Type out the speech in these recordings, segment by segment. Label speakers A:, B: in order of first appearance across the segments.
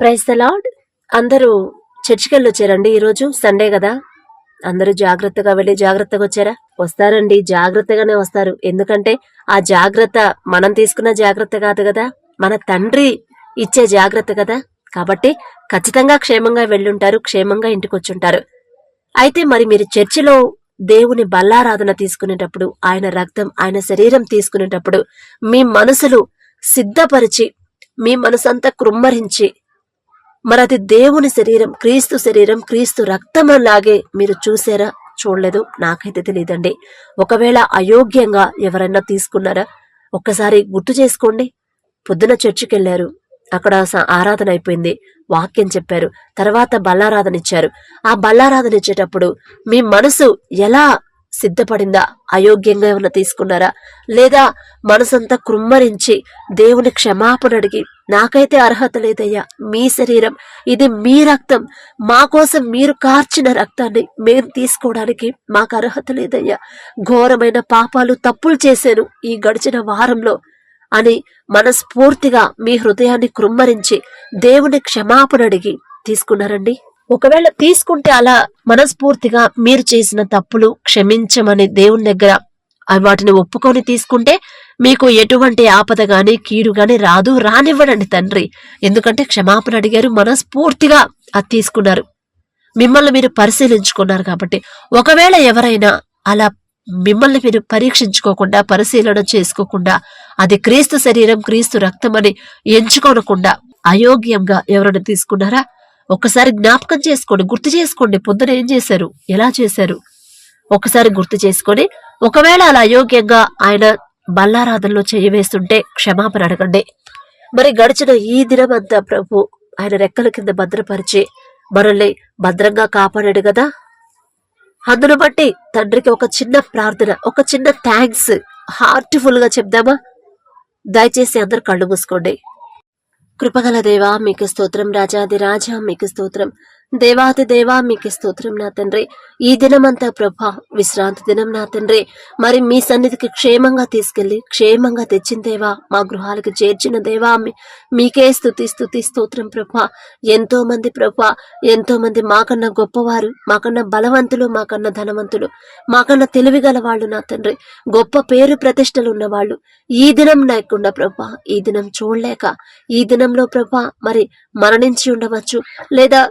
A: Praise the lord. అందరూ చర్చికి వెళ్ళి వచ్చారండి ఈరోజు సండే కదా. అందరూ జాగ్రత్తగా వెళ్ళి జాగ్రత్తగా వచ్చారా? వస్తారండి జాగ్రత్తగానే వస్తారు. ఎందుకంటే ఆ జాగ్రత్త మనం తీసుకున్న జాగ్రత్త కాదు కదా. మన తండ్రి ఇచ్చే జాగ్రత్త కదా. కాబట్టి ఖచ్చితంగా క్షేమంగా వెళ్ళుంటారు క్షేమంగా ఇంటికి వచ్చుంటారు. అయితే మరి మీరు చర్చిలో దేవుని బల్లారాధన తీసుకునేటప్పుడు ఆయన రక్తం ఆయన శరీరం తీసుకునేటప్పుడు మీ మనసులు సిద్ధపరిచి మీ మనసంతా కృమ్మరించి మరి అది దేవుని శరీరం క్రీస్తు శరీరం క్రీస్తు రక్తం లాగే మీరు చూసారా? చూడలేదు. నాకైతే తెలియదండి ఒకవేళ అయోగ్యంగా ఎవరైనా తీసుకున్నారా? ఒక్కసారి గుర్తు చేసుకోండి. పొద్దున చర్చికి వెళ్ళారు అక్కడ స- ఆరాధన అయిపోయింది. వాక్యం చెప్పారు. తర్వాత బల్లారాధన ఇచ్చారు. ఆ బల్లారాధన ఇచ్చేటప్పుడు మీ మనసు ఎలా సిద్ధపడిందా? అయోగ్యంగా ఏమైనా తీసుకున్నారా? లేదా మనసంతా కృమ్మరించి దేవుని క్షమాపణ అడిగి నాకైతే అర్హత లేదయ్యా మీ శరీరం ఇది మీ రక్తం మా కోసం మీరు కార్చిన రక్తాన్ని మేము తీసుకోవడానికి మాకు అర్హత లేదయ్యా. ఘోరమైన పాపాలు తప్పులు చేశాను ఈ గడిచిన వారంలో అని మనస్ఫూర్తిగా మీ హృదయాన్ని కృమ్మరించి దేవుని క్షమాపణ అడిగి తీసుకున్నారండి? ఒకవేళ తీసుకుంటే అలా మనస్ఫూర్తిగా మీరు చేసిన తప్పులు క్షమించమని దేవుని దగ్గర వాటిని ఒప్పుకొని తీసుకుంటే మీకు ఎటువంటి ఆపద గాని కీడు గాని రాదు రానివ్వడండి తండ్రి. ఎందుకంటే క్షమాపణ అడిగారు మనస్ఫూర్తిగా అది తీసుకున్నారు. మిమ్మల్ని మీరు పరిశీలించుకున్నారు కాబట్టి. ఒకవేళ ఎవరైనా అలా మిమ్మల్ని మీరు పరీక్షించుకోకుండా పరిశీలన చేసుకోకుండా అది క్రీస్తు శరీరం క్రీస్తు రక్తం అని ఎంచుకోనకుండా అయోగ్యంగా ఎవరైనా తీసుకున్నారా? ఒకసారి జ్ఞాపకం చేసుకోండి గుర్తు చేసుకోండి. పొద్దున ఏం చేశారు? ఎలా చేశారు? ఒకసారి గుర్తు చేసుకొని ఒకవేళ అలా అయోగ్యంగా ఆయన బల్లారాధనలో చేయవేస్తుంటే క్షమాపణ అడగండి. మరి గడిచిన ఈ దినమంతా ప్రభు ఆయన రెక్కల కింద భద్రపరిచి మనల్ని భద్రంగా కాపాడాడు కదా? అందును బట్టి తండ్రికి ఒక చిన్న ప్రార్థన ఒక చిన్న థ్యాంక్స్ హార్ట్ఫుల్గా చెప్దామా? దయచేసి అందరు కళ్ళు మూసుకోండి. కృపగల దేవా మీకు స్తోత్రం. రాజాది రాజా మీకు స్తోత్రం. దేవాది దేవా మీకు స్తోత్రం నా తండ్రి. ఈ దినమంతా ప్రభా విశ్రాంతి దినం నా తండ్రి. మరి మీ సన్నిధికి క్షేమంగా తీసుకెళ్ళి క్షేమంగా తెచ్చిన దేవా మా గృహాలకు చేర్చిన దేవా మీకే స్థుతి స్థుతి స్తోత్రం ప్రభా. ఎంతో మంది ప్రభా ఎంతో మంది మాకన్నా గొప్పవారు మాకన్నా బలవంతులు మాకన్నా ధనవంతులు మాకన్నా తెలివిగల వాళ్ళు నా తండ్రి. గొప్ప పేరు ప్రతిష్టలు ఉన్నవాళ్ళు ఈ దినం లేకుండా ప్రభా ఈ దినం చూడలేక ఈ దినంలో ప్రభా మరి మరణించి ఉండవచ్చు లేదా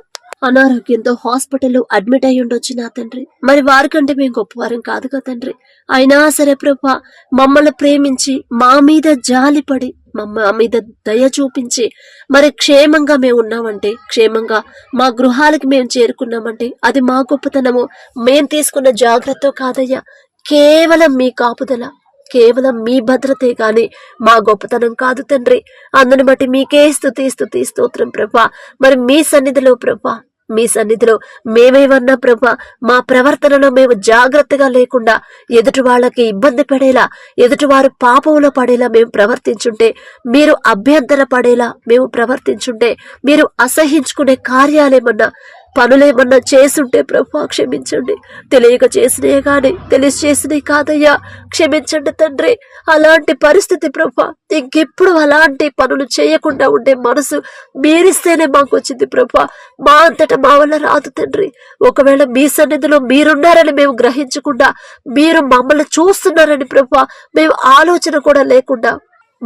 A: అనారోగ్యంతో హాస్పిటల్లో అడ్మిట్ అయి ఉండొచ్చు నా తండ్రి. మరి వారికంటే మేము గొప్పవారం కాదు కదా తండ్రి. అయినా సరే ప్రభా మమ్మల్ని ప్రేమించి మా మీద జాలిపడి మమ్మ మా మీద దయ చూపించి మరి క్షేమంగా మేము ఉన్నామంటే క్షేమంగా మా గృహాలకి మేము చేరుకున్నామంటే అది మా గొప్పతనము. మేము తీసుకున్న జాగ్రత్త కాదయ్యా కేవలం మీ కాపుదల కేవలం మీ భద్రతే గాని మా గొప్పతనం కాదు తండ్రి. అందుని బట్టి మీకే స్థుతి స్థుతి స్తోత్రం ప్రభా. మరి మీ సన్నిధిలో ప్రభా మీ సన్నిధిలో మేమేమన్నా ప్రభా మా ప్రవర్తనలో మేము జాగ్రత్తగా లేకుండా ఎదుటి వాళ్ళకి ఇబ్బంది పడేలా ఎదుటివారు పాపంలో పడేలా మేము ప్రవర్తించుంటే మీరు అభ్యంతర పడేలా మేము ప్రవర్తించుంటే మీరు అసహించుకునే కార్యాలేమన్నా పనులేమన్నా చేసుంటే ప్రభా క్షమించండి. తెలియక చేసినే గాని తెలిసి చేసినే కాదయ్యా. క్షమించండి తండ్రి. అలాంటి పరిస్థితి ప్రభా ఇంకెప్పుడు అలాంటి పనులు చేయకుండా ఉండే మనసు మీరిస్తేనే మాకు వచ్చింది ప్రభా మా అంతటా మా వల్ల రాదు తండ్రి. ఒకవేళ మీ సన్నిధిలో మీరున్నారని మేము గ్రహించకుండా మీరు మమ్మల్ని చూస్తున్నారని ప్రభా మేము ఆలోచన కూడా లేకుండా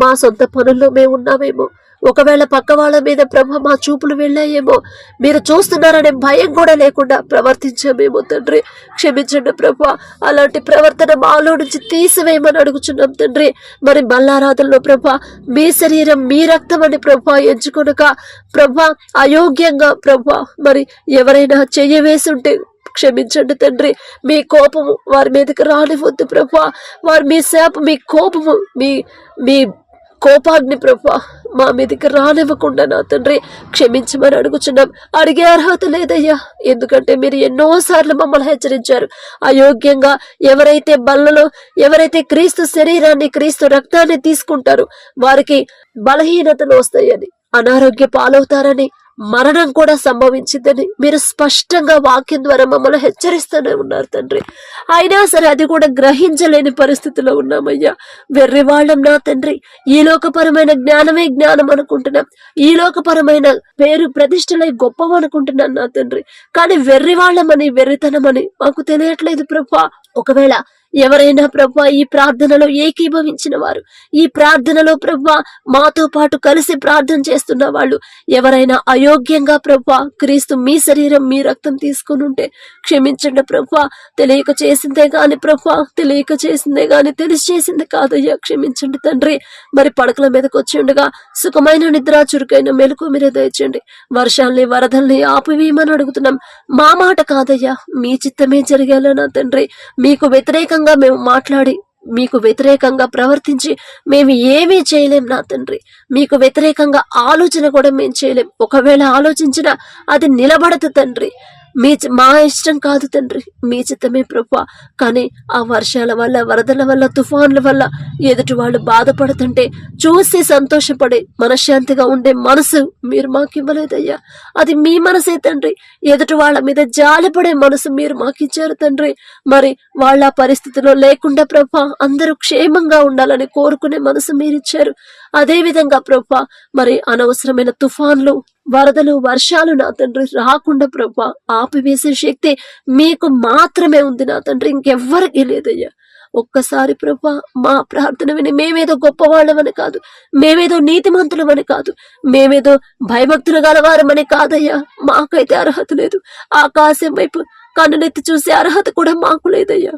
A: మా సొంత పనుల్లో మేము ఉన్నామేమో ఒకవేళ పక్క వాళ్ళ మీద ప్రభ మా చూపులు వెళ్ళాయేమో మీరు చూస్తున్నారనే భయం కూడా లేకుండా ప్రవర్తించామేమో తండ్రి. క్షమించండి ప్రభ అలాంటి ప్రవర్తన మాలో నుంచి తీసివేయమని అడుగుచున్నాం తండ్రి. మరి బల్లారాధనలో ప్రభ మీ శరీరం మీ రక్తం అని ప్రభ ఎంచుకొనక ప్రభ అయోగ్యంగా ప్రభ మరి ఎవరైనా చెయ్యవేసుంటే క్షమించండి తండ్రి. మీ కోపము వారి మీదకి రానివద్దు ప్రభా. వారి మీ శాప మీ కోపము మీ మీ కోపాగ్ని ప్రభా మా మీదకి రానివ్వకుండా నా తండ్రి క్షమించమని అడుగుచున్నాం. అడిగే అర్హత లేదయ్యా. ఎందుకంటే మీరు ఎన్నోసార్లు మమ్మల్ని హెచ్చరించారు. అయోగ్యంగా ఎవరైతే బల్లలో ఎవరైతే క్రీస్తు శరీరాన్ని క్రీస్తు రక్తాన్ని తీసుకుంటారో వారికి బలహీనతలు వస్తాయని అనారోగ్య పాలవుతారని మరణం కూడా సంభవించిందని మీరు స్పష్టంగా వాక్యం ద్వారా మమ్మల్ని హెచ్చరిస్తూనే ఉన్నారు తండ్రి. అయినా సరే అది కూడా గ్రహించలేని పరిస్థితిలో ఉన్నామయ్యా. వెర్రివాళ్ళం నా తండ్రి. ఈ లోకపరమైన జ్ఞానమే జ్ఞానం అనుకుంటున్నాం. ఈ లోకపరమైన పేరు ప్రతిష్టలై గొప్పం అనుకుంటున్నాను నా తండ్రి. కానీ వెర్రివాళ్ళమని వెర్రితనమని మాకు తెలియట్లేదు ప్రభా. ఒకవేళ ఎవరైనా ప్రభా ఈ ప్రార్థనలో ఏకీభవించిన వారు ఈ ప్రార్థనలో ప్రభా మాతో పాటు కలిసి ప్రార్థన చేస్తున్న వాళ్ళు ఎవరైనా అయోగ్యంగా ప్రభా క్రీస్తు మీ శరీరం మీ రక్తం తీసుకుని ఉంటే క్షమించండి ప్రభా తెలియక చేసిందే గాని ప్రభా తెలియక చేసిందే గాని తెలిసి చేసింది కాదయ్యా క్షమించండి తండ్రి. మరి పడకల మీదకి వచ్చి ఉండగా సుఖమైన నిద్ర చురుకైన మెలకు మీరే దయచండి వర్షాల్ని వరదల్ని ఆపివేయమని అడుగుతున్నాం. మా మాట కాదయ్యా మీ చిత్తమే జరిగేలా నా తండ్రి. మీకు వ్యతిరేకంగా మేము మాట్లాడి మీకు వ్యతిరేకంగా ప్రవర్తించి మేము ఏమీ చేయలేం నా తండ్రి. మీకు వ్యతిరేకంగా ఆలోచన కూడా మేము చేయలేం. ఒకవేళ ఆలోచించినా అది నిలబడదు తండ్రి. మీ చి- మా ఇష్టం కాదు తండ్రి. మీ చిత్తమే ప్రభా కానీ ఆ వర్షాల వల్ల వరదల వల్ల తుఫాన్ల వల్ల ఎదుటి వాళ్ళు బాధపడుతుంటే చూసి సంతోషపడే మనశ్శాంతిగా ఉండే మనసు మీరు మాకు ఇవ్వలేదయ్యా అది మీ మనసే తండ్రి. ఎదుటి వాళ్ళ మీద జాలిపడే మనసు మీరు మాకు ఇచ్చారు తండ్రి. మరి వాళ్ళ పరిస్థితిలో లేకుండా ప్రభా అందరూ క్షేమంగా ఉండాలని కోరుకునే మనసు మీరిచ్చారు. అదేవిధంగా ప్రభా మరి అనవసరమైన తుఫాన్లు వరదలు వర్షాలు నా తండ్రి రాకుండా ప్రభా ఆపివేసే శక్తి మీకు మాత్రమే ఉంది నా తండ్రి ఇంకెవ్వరికి లేదయ్యా. ఒక్కసారి ప్రభా మా ప్రార్థన విని మేమేదో గొప్పవాళ్ళమని కాదు మేమేదో నీతిమంతులమని కాదు మేమేదో భయభక్తులు గలవారమని కాదయ్యా. మాకైతే అర్హత లేదు. ఆకాశం వైపు కన్నునెత్తి చూసే అర్హత కూడా మాకు లేదయ్యా.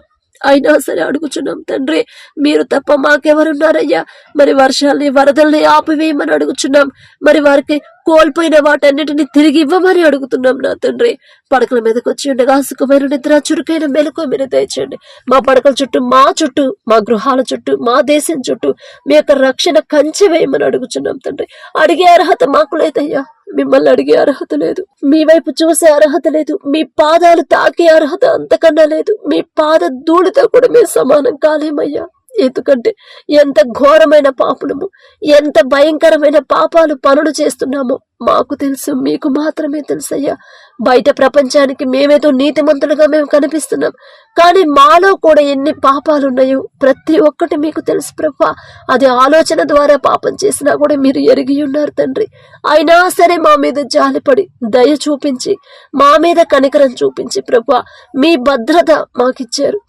A: అయినా సరే అడుగుచున్నాం తండ్రి. మీరు తప్ప మాకెవరున్నారయ్యా? మరి వర్షాల్ని వరదల్ని ఆపివేయమని అడుగుచున్నాం. మరి వారికి కోల్పోయిన వాటన్నిటిని తిరిగి ఇవ్వమని అడుగుతున్నాం నా తండ్రి. పడకల మీదకి వచ్చి ఉండగా సుఖమైన నిద్ర చురుకైన మెలకు మీరు దయచేయండి. మా పడకల చుట్టూ మా చుట్టూ మా గృహాల చుట్టూ మా దేశం చుట్టూ మీ యొక్క రక్షణ కంచి వేయమని అడుగుచున్నాం తండ్రి. అడిగే అర్హత మాకు లేదయ్యా. మిమ్మల్ని అడిగే అర్హత లేదు. మీ వైపు చూసే అర్హత లేదు. మీ పాదాలు తాకే అర్హత అంతకన్నా లేదు. మీ పాద ధూళితో కూడా మేము సమానం కాలేమయ్యా. ఎందుకంటే ఎంత ఘోరమైన పాపులము ఎంత భయంకరమైన పాపాలు పనులు చేస్తున్నామో మాకు తెలుసు మీకు మాత్రమే తెలుసయ్యా. బయట ప్రపంచానికి మేమేదో నీతిమంతులుగా మేము కనిపిస్తున్నాం. కానీ మాలో కూడా ఎన్ని పాపాలు ఉన్నాయో ప్రతి ఒక్కటి మీకు తెలుసు ప్రభా. అది ఆలోచన ద్వారా పాపం చేసినా కూడా మీరు ఎరిగి ఉన్నారు తండ్రి. అయినా సరే మా మీద జాలిపడి దయ చూపించి మా మీద కనికరం చూపించి ప్రభా మీ భద్రత మాకిచ్చారు.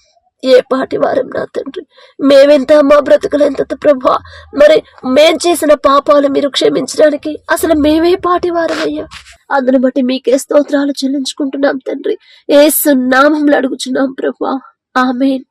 A: ఏ పాటి వారం నా తండ్రి? మేమెంత మా బ్రతుకులెంత ప్రభా? మరి మేం చేసిన పాపాలు మీరు క్షమించడానికి అసలు మేమే పాటి వారమయ్యా? అందును బట్టి మీకే స్తోత్రాలు చెల్లించుకుంటున్నాం తండ్రి. ఏ నామంలో అడుగుచున్నాం ప్రభా. ఆమెన్.